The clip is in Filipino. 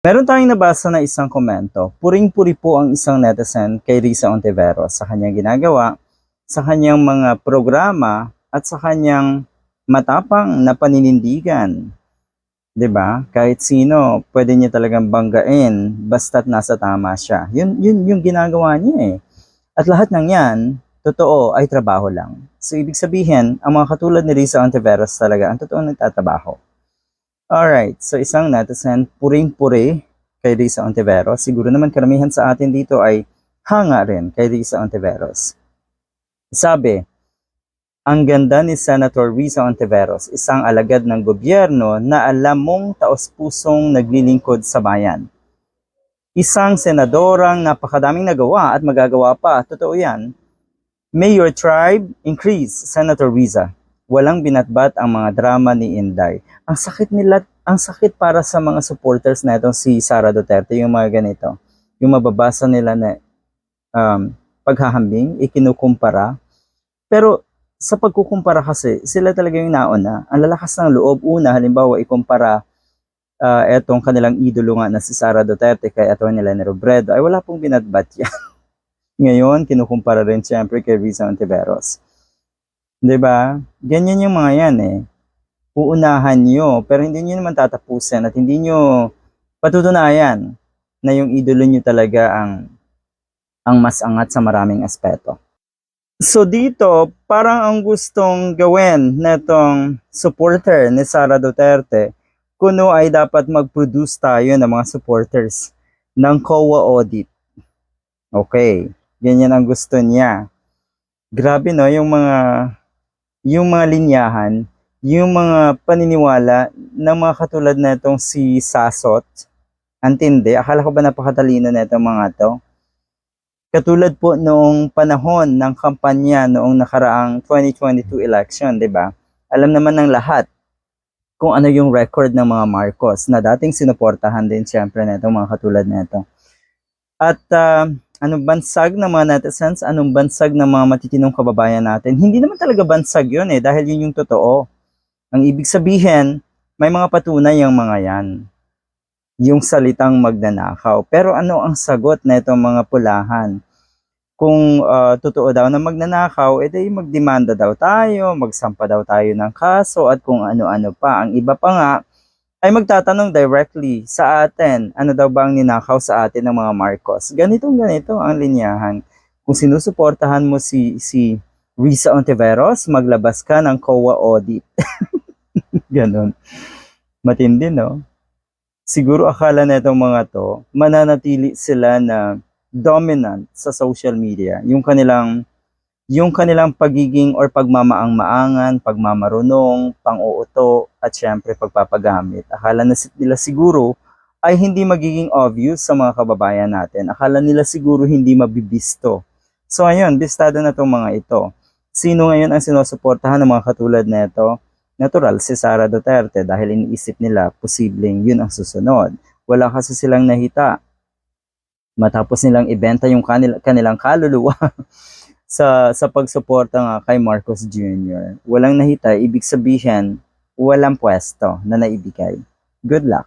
Meron tayong nabasa na isang komento. Puring-puri po ang isang netizen kay Risa Ontiveros sa kanyang ginagawa, sa kanyang mga programa, at sa kanyang matapang na paninindigan. 'Di ba? Kahit sino, pwede niya talagang banggain basta't nasa tama siya. Yun, yun yung ginagawa niya eh. At lahat ng yan, totoo ay trabaho lang. So, ibig sabihin, ang mga katulad ni Risa Ontiveros talaga, ang totoo nagtatrabaho. Alright, so isang netizen, puring-puri kay Risa Ontiveros. Siguro naman karamihan sa atin dito ay hanga rin kay Risa Ontiveros. Sabi, ang ganda ni Senator Risa Ontiveros, isang alagad ng gobyerno na alam mong taos-pusong naglilingkod sa bayan. Isang senadorang napakadaming nagawa at magagawa pa, totoo yan. May your tribe increase, Senator Riza. Walang binatbat ang mga drama ni Inday. Ang sakit nila, ang sakit para sa mga supporters na itong si Sara Duterte, yung mga ganito. Yung mababasa nila na um, paghahambing, ikinukumpara. Pero sa pagkukumpara kasi, sila talaga yung nauna. Ang lalakas ng loob, una, halimbawa, ikumpara uh, etong kanilang idolo nga na si Sara Duterte kay Atty. Lenny Robredo, ay wala pong binatbat yan. Ngayon, kinukumpara rin siyempre kay Risa Ontiveros. 'Di ba? Ganyan yung mga yan eh. Uunahan nyo, pero hindi nyo naman tatapusin at hindi nyo patutunayan na yung idolo nyo talaga ang ang mas angat sa maraming aspeto. So dito, parang ang gustong gawin netong supporter ni Sara Duterte, kuno ay dapat mag-produce tayo ng mga supporters ng COA audit. Okay, ganyan ang gusto niya. Grabe no, yung mga yung mga linyahan, yung mga paniniwala ng mga katulad na itong si Sasot, antindi, akala ko ba napakatalino na itong mga to? Katulad po noong panahon ng kampanya noong nakaraang 2022 election, di ba? Alam naman ng lahat kung ano yung record ng mga Marcos na dating sinuportahan din siyempre na itong mga katulad na ito. At uh, anong bansag ng mga netizens, anong bansag ng mga matitinong kababayan natin. Hindi naman talaga bansag yun eh, dahil yun yung totoo. Ang ibig sabihin, may mga patunay yung mga yan. Yung salitang magnanakaw. Pero ano ang sagot na itong mga pulahan? Kung uh, totoo daw na magnanakaw, edi magdemanda daw tayo, magsampa daw tayo ng kaso at kung ano-ano pa. Ang iba pa nga, ay magtatanong directly sa atin, ano daw bang ninakaw sa atin ng mga Marcos. Ganitong ganito ang linyahan. Kung sinusuportahan mo si, si Risa Ontiveros, maglabas ka ng COA audit. Ganon. Matindi, no? Siguro akala na itong mga to, mananatili sila na dominant sa social media. Yung kanilang yung kanilang pagiging or pagmamaang-maangan, pagmamarunong, pang-uuto, at syempre pagpapagamit. Akala na nila siguro ay hindi magiging obvious sa mga kababayan natin. Akala nila siguro hindi mabibisto. So ayun, bistado na itong mga ito. Sino ngayon ang sinusuportahan ng mga katulad na ito? Natural, si Sara Duterte dahil iniisip nila posibleng yun ang susunod. Wala kasi silang nahita. Matapos nilang ibenta yung kanil- kanilang kaluluwa sa sa pagsuporta nga kay Marcos Jr. Walang nahita, ibig sabihin walang pwesto na naibigay. Good luck.